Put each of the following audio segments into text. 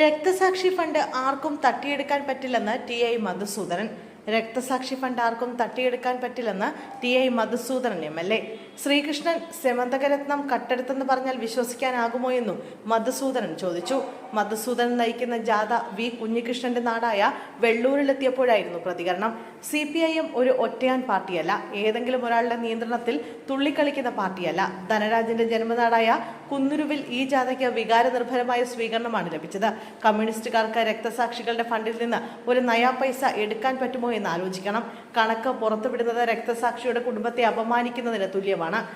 രക്തസാക്ഷി ഫണ്ട് ആർക്കും തട്ടിയെടുക്കാൻ പറ്റില്ലെന്ന് ടി ഐ മധുസൂദനൻ. രക്തസാക്ഷി ഫണ്ട് ആർക്കും തട്ടിയെടുക്കാൻ പറ്റില്ലെന്ന് T I Madhusoodanan M L A. Sreekrishnan സെമന്തകരത്നം കട്ടെടുത്തെന്ന് പറഞ്ഞാൽ വിശ്വസിക്കാനാകുമോ എന്നും മധുസൂദനൻ ചോദിച്ചു. മധുസൂദനൻ നയിക്കുന്ന ജാഥ വി കുഞ്ഞികൃഷ്ണന്റെ നാടായ വെള്ളൂരിലെത്തിയപ്പോഴായിരുന്നു പ്രതികരണം. സി പി ഐ എം ഒരു ഒറ്റയാൻ പാർട്ടിയല്ല. ഏതെങ്കിലും ഒരാളുടെ നിയന്ത്രണത്തിൽ തുള്ളിക്കളിക്കുന്ന പാർട്ടിയല്ല. ധനരാജന്റെ ജന്മനാടായ കുന്നുരുവിൽ ഈ ജാഥയ്ക്ക് വികാരനിർഭരമായ സ്വീകരണമാണ് ലഭിച്ചത്. കമ്മ്യൂണിസ്റ്റുകാർക്ക് രക്തസാക്ഷികളുടെ ഫണ്ടിൽ നിന്ന് ഒരു നയാ പൈസ എടുക്കാൻ പറ്റുമോ എന്ന് ആലോചിക്കണം. കണക്ക് പുറത്തുവിടുന്നത് രക്തസാക്ഷിയുടെ കുടുംബത്തെ അപമാനിക്കുന്നതിന് തുല്യമാണ്.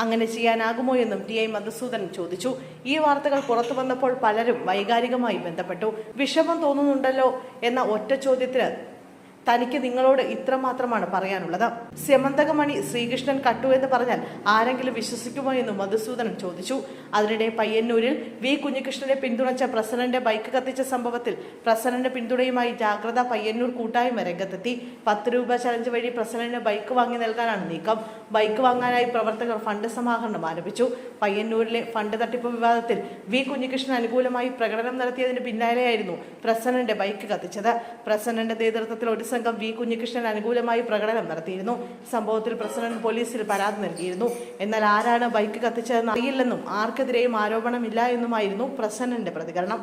അങ്ങനെ ചെയ്യാനാകുമോ എന്നും ടി ഐ മധുസൂദൻ ചോദിച്ചു. ഈ വാർത്തകൾ പുറത്തു വന്നപ്പോൾ പലരും വൈകാരികമായി ബന്ധപ്പെട്ടു. വിഷമം തോന്നുന്നുണ്ടല്ലോ എന്ന ഒറ്റ ചോദ്യത്തിന് തനിക്ക് നിങ്ങളോട് ഇത്രമാത്രമാണ് പറയാനുള്ളത്. സ്യമന്തകമണി ശ്രീകൃഷ്ണൻ കട്ടു എന്ന് പറഞ്ഞാൽ ആരെങ്കിലും വിശ്വസിക്കുമോ എന്നും മധുസൂദനൻ ചോദിച്ചു. അതിനിടെ പയ്യന്നൂരിൽ വി കുഞ്ഞികൃഷ്ണനെ പിന്തുണച്ച പ്രസന്നന്റെ ബൈക്ക് കത്തിച്ച സംഭവത്തിൽ പ്രസന്നന്റെ പിന്തുണയുമായി ജാഗ്രത പയ്യന്നൂർ കൂട്ടായ്മ രംഗത്തെത്തി. പത്ത് രൂപ ചലഞ്ച് വഴി പ്രസന്നന് ബൈക്ക് വാങ്ങി നൽകാനാണ് നീക്കം. ബൈക്ക് വാങ്ങാനായി പ്രവർത്തകർ ഫണ്ട് സമാഹരണം ആരംഭിച്ചു. പയ്യന്നൂരിലെ ഫണ്ട് തട്ടിപ്പ് വിവാദത്തിൽ വി കുഞ്ഞികൃഷ്ണൻ അനുകൂലമായി പ്രകടനം നടത്തിയതിന് പിന്നാലെയായിരുന്നു പ്രസന്നന്റെ ബൈക്ക് കത്തിച്ചത്. പ്രസന്നന്റെ നേതൃത്വത്തിൽ ഒരു സംഘം വി കുഞ്ഞികൃഷ്ണൻ അനുകൂലമായി പ്രകടനം നടത്തിയിരുന്നു. സംഭവത്തിൽ പ്രസിഡന്റ് പോലീസിൽ പരാതി നൽകിയിരുന്നു. എന്നാൽ ആരാണ് ബൈക്ക് കത്തിച്ചതെന്ന് അറിയില്ലെന്നും ആർക്കെതിരെയും ആരോപണമില്ല എന്നുമായിരുന്നു പ്രസന്നന്റെ പ്രതികരണം.